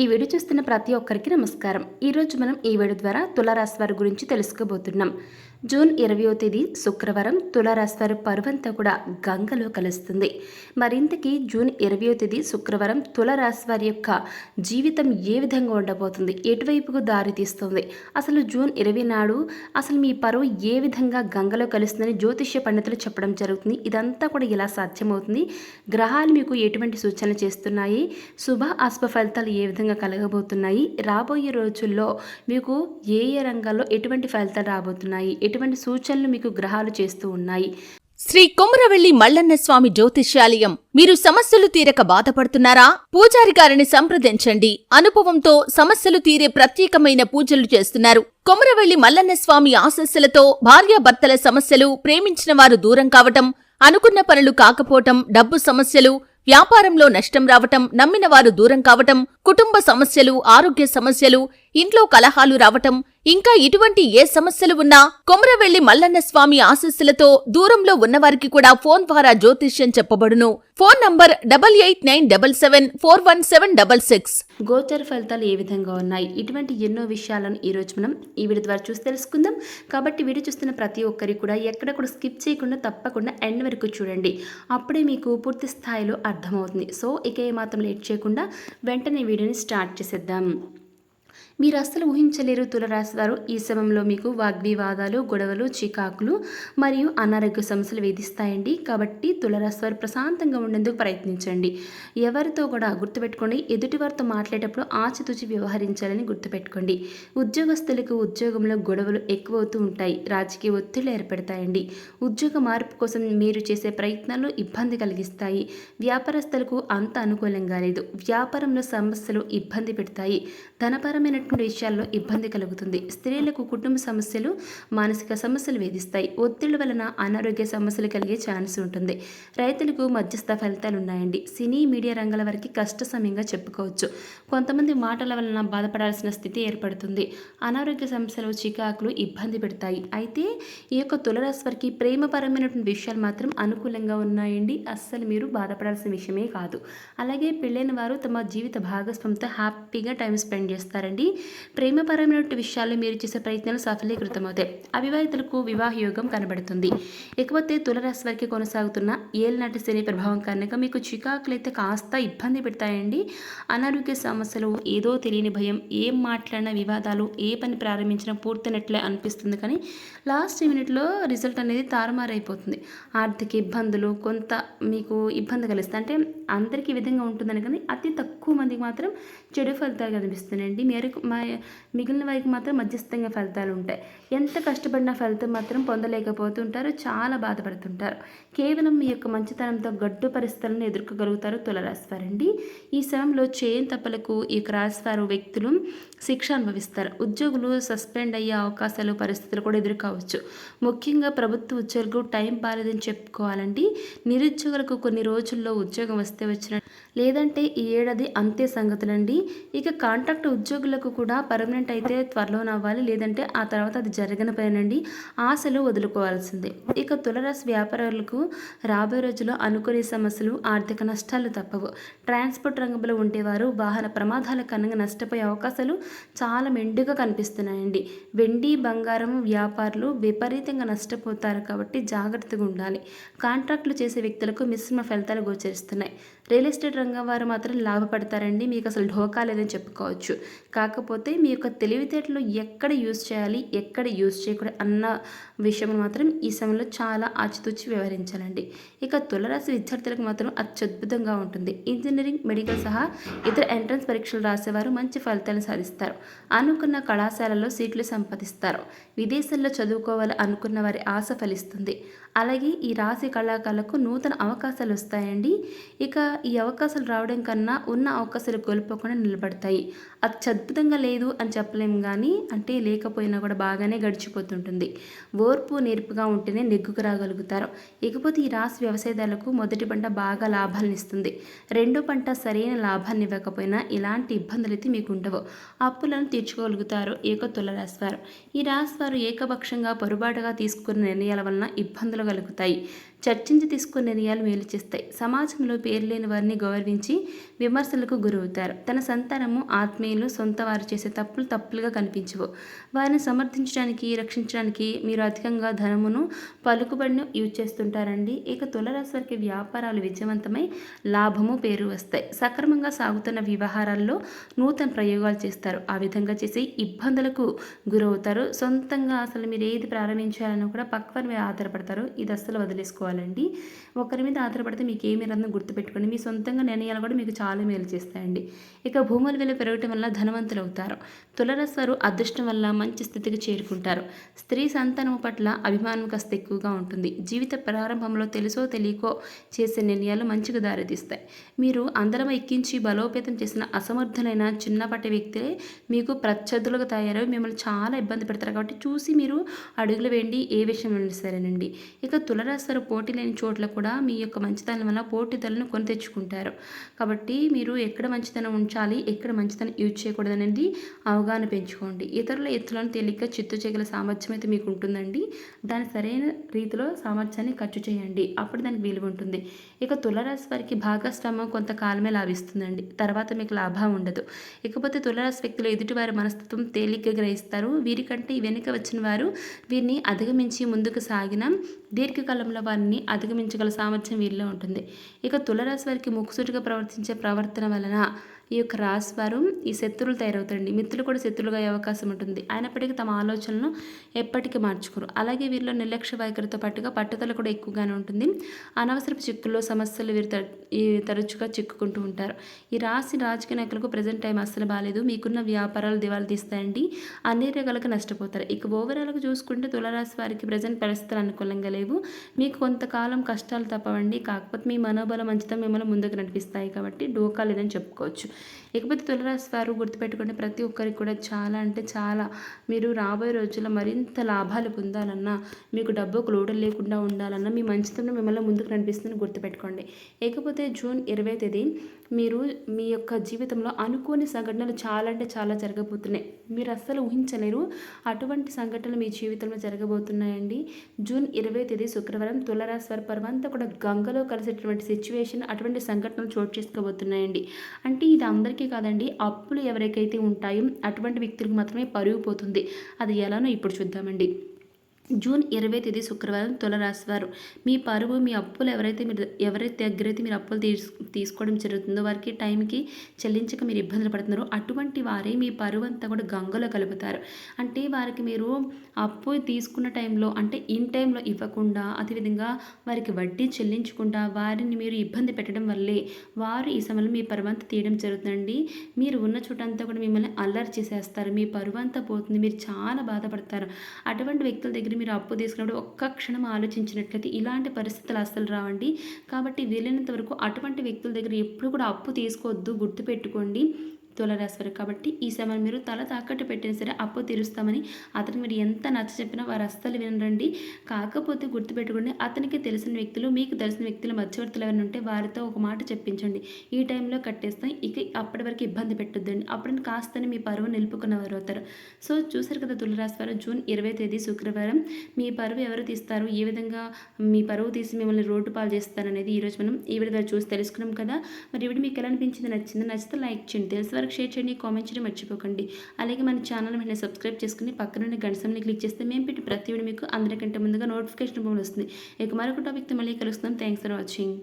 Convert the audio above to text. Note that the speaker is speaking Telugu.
ఈ వీడియో చూస్తున్న ప్రతి ఒక్కరికి నమస్కారం. ఈరోజు మనం ఈ వీడియో ద్వారా తులారాశి వారి గురించి తెలుసుకోబోతున్నాం. జూన్ ఇరవయో తేదీ శుక్రవారం తులారాశి వారి పరువంతా కూడా గంగలో కలుస్తుంది. మరింతకీ జూన్ ఇరవయో తేదీ శుక్రవారం తులారాశి వారి యొక్క జీవితం ఏ విధంగా ఉండబోతుంది? ఎటువైపుకు దారి తీస్తుంది? అసలు జూన్ ఇరవై నాడు అసలు మీ పరువు ఏ విధంగా గంగలో కలుస్తుందని జ్యోతిష్య పండితులు చెప్పడం జరుగుతుంది. ఇదంతా కూడా ఇలా సాధ్యమవుతుంది? గ్రహాలు మీకు ఎటువంటి సూచనలు చేస్తున్నాయి? శుభ అశుభ ఫలితాలు ఏ విధంగా కలగబోతున్నాయి. రాబోయే రోజుల్లో మీకు ఏ ఏ రంగాల్లో ఎటువంటి ఫలితాలు రాబోతున్నాయి? ఎటువంటి సూచనలు మీకు గ్రహాలు చేస్తూ ఉన్నాయి? శ్రీ కొమరవెల్లి మల్లన్న స్వామి జ్యోతిష్యాలయం. మీరు సమస్యలు తీరక బాధపడుతున్నారా? పూజారి గారిని సంప్రదించండి. అనుభవంతో సమస్యలు తీరే ప్రత్యేకమైన పూజలు చేస్తున్నారు. కొమరవెల్లి మల్లన్న స్వామి ఆశస్సులతో భార్యాభర్తల సమస్యలు ప్రేమించిన వారు దూరం కావటం అనుకున్న పనులు కాకపోవటం డబ్బు సమస్యలు వ్యాపారంలో నష్టం రావటం నమ్మిన వారు దూరం కావటం కుటుంబ సమస్యలు ఆరోగ్య సమస్యలు ఇంట్లో కలహాలు రావటం ఇంకా ఇటువంటి ఏ సమస్యలు ఉన్నా కొమరవెల్లి మల్లన్న స్వామి ఆశస్సులతో దూరంలో ఉన్నవారికి కూడా ఫోన్ ద్వారా జ్యోతిష్యం చెప్పబడును. Phone number double eight nine double seven four one seven double six. గోచర ఫలితాలు ఏ విధంగా ఉన్నాయి? ఇటువంటి ఎన్నో విషయాలను ఈరోజు మనం ఈ వీడియో ద్వారా చూసి తెలుసుకుందాం. కాబట్టి వీడియో చూస్తున్న ప్రతి ఒక్కరికి కూడా ఎక్కడ కూడా స్కిప్ చేయకుండా తప్పకుండా ఎండ్ వరకు చూడండి. అప్పుడే మీకు పూర్తి స్థాయిలో అర్థమవుతుంది. సో ఇక ఏమాత్రం లేట్ చేయకుండా వెంటనే వీడియోని స్టార్ట్ చేసేద్దాం. మీరు అస్సలు ఊహించలేరు తులరాశివారు ఈ సమయంలో మీకు వాగ్వివాదాలు గొడవలు చికాకులు మరియు అనారోగ్య సమస్యలు వేధిస్తాయండి. కాబట్టి తులరాశివారు ప్రశాంతంగా ఉండేందుకు ప్రయత్నించండి. ఎవరితో కూడా గుర్తుపెట్టుకోండి. ఎదుటి వారితో మాట్లాడేటప్పుడు ఆచితూచి వ్యవహరించాలని గుర్తుపెట్టుకోండి. ఉద్యోగస్తులకు ఉద్యోగంలో గొడవలు ఎక్కువవుతూ ఉంటాయి. రాజకీయ ఒత్తిళ్ళు ఏర్పడతాయండి. ఉద్యోగ మార్పు కోసం మీరు చేసే ప్రయత్నాలు ఇబ్బంది కలిగిస్తాయి. వ్యాపారస్తులకు అంత అనుకూలంగా లేదు. వ్యాపారంలో సమస్యలు ఇబ్బంది పెడతాయి. ధనపరమైన ధనపరమైనటువంటి విషయాల్లో ఇబ్బంది కలుగుతుంది. స్త్రీలకు కుటుంబ సమస్యలు మానసిక సమస్యలు వేధిస్తాయి. ఒత్తిళ్ళ వలన అనారోగ్య సమస్యలు కలిగే ఛాన్స్ ఉంటుంది. రైతులకు మధ్యస్థ ఫలితాలు ఉన్నాయండి. సినీ మీడియా రంగాల వారికి కష్ట సమయంగా చెప్పుకోవచ్చు. కొంతమంది మాటల వలన బాధపడాల్సిన స్థితి ఏర్పడుతుంది. అనారోగ్య సమస్యలు చికాకులు ఇబ్బంది పెడతాయి. అయితే ఈ యొక్క తులరాశి వారికి ప్రేమపరమైనటువంటి విషయాలు మాత్రం అనుకూలంగా ఉన్నాయండి. అస్సలు మీరు బాధపడాల్సిన విషయమే కాదు. అలాగే పెళ్ళైన వారు తమ జీవిత భాగస్వామితో హ్యాపీగా టైం స్పెండ్ చేస్తారండి. ప్రేమపరమైనటువంటి విషయాల్లో మీరు చేసే ప్రయత్నాలు సఫలీకృతమవుతాయి. అవివాహితులకు వివాహ యోగం కనబడుతుంది. ఇకపోతే తులరాశి వారికి కొనసాగుతున్న ఏళ్ళనాటి శని ప్రభావం కారణంగా మీకు చికాకులు అయితే కాస్త ఇబ్బంది పెడతాయండి. అనారోగ్య సమస్యలు ఏదో తెలియని భయం ఏం మాట్లాడిన వివాదాలు ఏ పని ప్రారంభించినా పూర్తినట్లే అనిపిస్తుంది కానీ లాస్ట్ మినిట్లో రిజల్ట్ అనేది తారుమారైపోతుంది. ఆర్థిక ఇబ్బందులు కొంత మీకు ఇబ్బంది కలిస్తాయి అంటే అందరికీ విధంగా ఉంటుందని కానీ అతి తక్కువ మందికి మాత్రం చెడు ఫలితాలు కనిపిస్తున్నాయండి. మేరకు మిగిలిన వారికి మాత్రం మధ్యస్థంగా ఫలితాలు ఉంటాయి. ఎంత కష్టపడిన ఫలితం మాత్రం పొందలేకపోతుంటారు చాలా బాధపడుతుంటారు. కేవలం మీ యొక్క మంచితనంతో గడ్డు పరిస్థితులను ఎదుర్కోగలుగుతారు తులరాశివారండి. ఈ సమయంలో చేయని తప్పలకు ఈ యొక్క వ్యక్తులు శిక్ష అనుభవిస్తారు. ఉద్యోగులు సస్పెండ్ అయ్యే అవకాశాలు పరిస్థితులు కూడా ఎదుర్కోవచ్చు. ముఖ్యంగా ప్రభుత్వ ఉద్యోగులకు టైం బాలేదని చెప్పుకోవాలండి. నిరుద్యోగులకు కొన్ని రోజుల్లో ఉద్యోగం వస్తే వచ్చిన లేదంటే ఈ ఏడాది అంతే సంగతులండి. ఇక కాంట్రాక్ట్ ఉద్యోగులకు కూడా పర్మనెంట్ అయితే త్వరలో అవ్వాలి లేదంటే ఆ తర్వాత అది జరగని పైనండి ఆశలు వదులుకోవాల్సిందే. ఇక తులరాశి వ్యాపారులకు రాబోయే రోజుల్లో అనుకునే సమస్యలు ఆర్థిక నష్టాలు తప్పవు. ట్రాన్స్పోర్ట్ రంగంలో ఉండేవారు వాహన ప్రమాదాల కారణంగా నష్టపోయే అవకాశాలు చాలా మెండుగా కనిపిస్తున్నాయండి. వెండి బంగారం వ్యాపారులు విపరీతంగా నష్టపోతారు కాబట్టి జాగ్రత్తగా ఉండాలి. కాంట్రాక్టులు చేసే వ్యక్తులకు మిశ్రమ ఫలితాలు గోచరిస్తున్నాయి. రియల్ ఎస్టేట్ రంగం వారు మాత్రం లాభపడతారండి. మీకు అసలు ఢోకా లేదని చెప్పుకోవచ్చు. కాకపోతే మీ యొక్క తెలివితేటలు ఎక్కడ యూజ్ చేయాలి ఎక్కడ యూజ్ చేయకూడదు అన్న విషయం మాత్రం ఈ సమయంలో చాలా ఆచితూచి వ్యవహరించాలండి ఇక తులరాశి విద్యార్థులకు మాత్రం అత్యద్భుతంగా ఉంటుంది. ఇంజనీరింగ్ మెడికల్ సహా ఇతర ఎంట్రన్స్ పరీక్షలు రాసేవారు మంచి ఫలితాలు సాధిస్తారు. అనుకున్న కళాశాలలో సీట్లు సంపాదిస్తారు. విదేశాల్లో చదువుకోవాలి అనుకున్న వారి ఆశ ఫలిస్తుంది. అలాగే ఈ రాశి కళాకారులకు నూతన అవకాశాలు వస్తాయండి. ఇక ఈ అవకాశాలు రావడం కన్నా ఉన్న అవకాశాలు కోల్పోకుండా నిలబడతాయి. అత్యద్భుతంగా లేదు అని చెప్పలేము కానీ అంటే లేకపోయినా కూడా బాగానే గడిచిపోతుంటుంది. ఓర్పు నేర్పుగా ఉంటేనే నెగ్గుకు రాగలుగుతారు. ఇకపోతే ఈ రాశి వ్యవసాయదారులకు మొదటి పంట బాగా లాభాలను ఇస్తుంది. రెండో పంట సరైన లాభాన్ని ఇవ్వకపోయినా ఇలాంటి ఇబ్బందులు అయితే మీకు ఉండవు. అప్పులను తీర్చుకోగలుగుతారు ఏక తుల వారు. ఈ రాశి వారు ఏకపక్షంగా పొరపాటుగా తీసుకున్న నిర్ణయాల వలన ఇబ్బందులు కలుగుతాయి చర్చించి తీసుకునే నిర్ణయాలు మేలు చేస్తాయి. సమాజంలో పేరు లేని వారిని గౌరవించి విమర్శలకు గురవుతారు. తన సంతానము ఆత్మీయులు సొంత వారు చేసే తప్పులు తప్పులుగా కనిపించవు. వారిని సమర్థించడానికి రక్షించడానికి మీరు అధికంగా ధనమును పలుకుబడిని యూజ్ చేస్తుంటారండి. ఇక తులరాశి వారికి వ్యాపారాలు విజయవంతమై లాభము పేరు వస్తాయి. సక్రమంగా సాగుతున్న వ్యవహారాల్లో నూతన ప్రయోగాలు చేస్తారు. ఆ విధంగా చేసి ఇబ్బందులకు గురవుతారు. సొంతంగా అసలు మీరు ఏది ప్రారంభించాలన్నా కూడా పక్కన మీద ఆధారపడతారు. ఇది అస్సలు వదిలేసుకోవాలి. చేసుకోవాలండి. ఒకరి మీద ఆధారపడితే మీకు ఏమి రందం గుర్తుపెట్టుకోండి. మీ సొంతంగా నిర్ణయాలు కూడా మీకు చాలా మేలు చేస్తాయండి. ఇక భూముల విలువ పెరగటం వల్ల ధనవంతులు అవుతారు తులరసారు అదృష్టం వల్ల మంచి స్థితికి చేరుకుంటారు. స్త్రీ సంతానం పట్ల అభిమానం కాస్త ఎక్కువగా ఉంటుంది. జీవిత ప్రారంభంలో తెలుసో తెలియకో చేసే నిర్ణయాలు మంచిగా దారితీస్తాయి. మీరు అందరం ఎక్కించి బలోపేతం చేసిన అసమర్థులైన చిన్నపాటి వ్యక్తులే మీకు ప్రత్యర్థులుగా తయారై మిమ్మల్ని చాలా ఇబ్బంది పెడతారు. కాబట్టి చూసి మీరు అడుగులు వేయండి. ఏ విషయం సరేనండి. ఇక తులరాశారు వారు పోటీ లేని చోట్ల కూడా మీ యొక్క మంచితనం వల్ల పోటీతలను కొని తెచ్చుకుంటారు. కాబట్టి మీరు ఎక్కడ మంచితనం ఉంచాలి ఎక్కడ మంచితనం యూజ్ చేయకూడదు అనేది అవగాహన పెంచుకోండి. ఇతరుల ఎత్తులను తేలిగ్గా చిత్తు చేయగల సామర్థ్యం అయితే మీకు ఉంటుందండి. దాని సరైన రీతిలో సామర్థ్యాన్ని ఖర్చు చేయండి. అప్పుడు దానికి విలువ ఉంటుంది. ఇక తులరాశి వారికి భాగస్వామ్యం కొంతకాలమే లాభిస్తుందండి. తర్వాత మీకు లాభం ఉండదు. ఇకపోతే తులరాశి వ్యక్తులు ఎదుటివారి మనస్తత్వం తేలిగ్గా గ్రహిస్తారు. వీరికంటే వెనుక వచ్చిన వారు వీరిని అధిగమించి ముందుకు సాగిన దీర్ఘకాలంలో వారిని అధిగమించగల సామర్థ్యం వీరిలో ఉంటుంది. ఇక తులరాశి వారికి ముక్కుసూటిగా ప్రవర్తించే ప్రవర్తన వలన ఈ యొక్క రాశి వారు ఈ శత్రువులు తయారవుతారండి. మిత్రులు కూడా శత్రులుగా అయ్యే అవకాశం ఉంటుంది. అయినప్పటికీ తమ ఆలోచనలను ఎప్పటికీ మార్చుకోరు. అలాగే వీరిలో నిర్లక్ష్య వైఖరితో పాటుగా పట్టుదల కూడా ఎక్కువగానే ఉంటుంది. అనవసరపు చిక్కుల్లో సమస్యలు వీరు ఈ తరచుగా చిక్కుకుంటూ ఉంటారు. ఈ రాశి రాజకీయ నాయకులకు ప్రజెంట్ టైం అస్సలు బాగాలేదు మీకున్న వ్యాపారాలు దివాలు తీస్తాయండి. అన్ని రకాలకు నష్టపోతారు. ఇక ఓవరాల్గా చూసుకుంటే తులరాశి వారికి ప్రజెంట్ పరిస్థితులు అనుకూలంగా లేవు. మీకు కొంతకాలం కష్టాలు తప్పవండి. కాకపోతే మీ మనోబలం మంచితం మిమ్మల్ని ముందుకు నడిపిస్తాయి కాబట్టి డోకా లేదని చెప్పుకోవచ్చు. ఇకపోతే తులరాశి వారు గుర్తుపెట్టుకోండి ప్రతి ఒక్కరికి కూడా చాలా అంటే చాలా. మీరు రాబోయే రోజుల్లో మరింత లాభాలు పొందాలన్నా మీకు డబ్బుకు లోటు లేకుండా ఉండాలన్నా మీ మంచితనం మిమ్మల్ని ముందుకు నడిపిస్తుందని గుర్తుపెట్టుకోండి. ఇకపోతే జూన్ ఇరవై తేదీ మీరు మీ యొక్క జీవితంలో అనుకోని సంఘటనలు చాలా అంటే చాలా జరగబోతున్నాయి. మీరు అస్సలు ఊహించలేరు అటువంటి సంఘటనలు మీ జీవితంలో జరగబోతున్నాయండి. జూన్ ఇరవై తేదీ శుక్రవారం తులరాశి వారి పర్వంతా కూడా గంగలో కలిసేటువంటి సిచ్యువేషన్ అటువంటి సంఘటనలు చోటు చేసుకోబోతున్నాయండి. అంటే ఇది అందరికీ కాదండి అప్పులు ఎవరికైతే ఉంటాయో అటువంటి వ్యక్తులకు మాత్రమే పరుగు పోతుంది. అది ఎలానో ఇప్పుడు చూద్దామండి. జూన్ ఇరవై తేదీ శుక్రవారం తులరాశి వారు మీ పరువు మీ అప్పులు ఎవరైతే మీరు ఎవరైతే దగ్గరైతే మీరు అప్పులు తీసు తీసుకోవడం జరుగుతుందో వారికి టైంకి చెల్లించక మీరు ఇబ్బందులు పడుతున్నారో. అటువంటి వారే మీ పరువు అంతా కూడా గంగలో కలుపుతారు. అంటే వారికి మీరు అప్పు తీసుకున్న టైంలో అంటే ఇన్ టైంలో ఇవ్వకుండా అదేవిధంగా వారికి వడ్డీ చెల్లించకుండా వారిని మీరు ఇబ్బంది పెట్టడం వల్లే వారు ఈ సమయంలో మీ పరువంతా తీయడం జరుగుతుందండి. మీరు ఉన్న చోటంతా కూడా మిమ్మల్ని అల్లరి చేసేస్తారు. మీ పరువంతా పోతుంది. మీరు చాలా బాధపడతారు. అటువంటి వ్యక్తుల దగ్గర మీరు అప్పు తీసుకున్నప్పుడు ఒక్క క్షణం ఆలోచించినట్లయితే ఇలాంటి పరిస్థితులు అస్సలు రావండి. కాబట్టి వీలైనంత వరకు అటువంటి వ్యక్తుల దగ్గర ఎప్పుడు కూడా అప్పు తీసుకోవద్దు గుర్తుపెట్టుకోండి. తులరాశివారు కాబట్టి ఈ సమయం మీరు తల తాకట్టు పెట్టినా సరే అప్పు తీరుస్తామని అతనికి మీరు ఎంత నచ్చ చెప్పినా వారు అస్సలు వినరండి. కాకపోతే గుర్తుపెట్టుకోండి అతనికి తెలిసిన వ్యక్తులు మీకు తెలిసిన వ్యక్తుల మధ్యవర్తులు ఎవరైనా ఉంటే వారితో ఒక మాట చెప్పించండి. ఈ టైంలో కట్టేస్తాం ఇక అప్పటి వరకు ఇబ్బంది పెట్టొద్దండి. అప్పుడు కాస్తని మీ పరువు నిలుపుకున్న వారు అవుతారు. సో చూసారు కదా తులరాశి వారు జూన్ ఇరవై తేదీ శుక్రవారం. మీ పరువు ఎవరు తీస్తారు? ఏ విధంగా మీ పరువు తీసి మిమ్మల్ని రోడ్డు పాలు చేస్తారనేది ఈరోజు మనం ఈ విధంగా చూసి తెలుసుకున్నాం కదా. మరి ఇవి మీకు ఎలా అనిపించింది? నచ్చింది? నచ్చితే లైక్ చేయండి. తెలుసు వరకు షేర్ చేయండి కామెంట్ చేయడం మర్చిపోకండి. అలాగే మన ఛానల్ వెంటనే సబ్స్క్రైబ్ చేసుకుని పక్కనున్న గంటసంని క్లిక్ చేస్తే మేము పెట్టి ప్రతి వీడియో మీకు అందరికంటే ముందుగా నోటిఫికేషన్ రూపంలో వస్తుంది. ఇక మరొక టాపిక్తో మళ్ళీ కలుస్తున్నాం. Thanks for watching.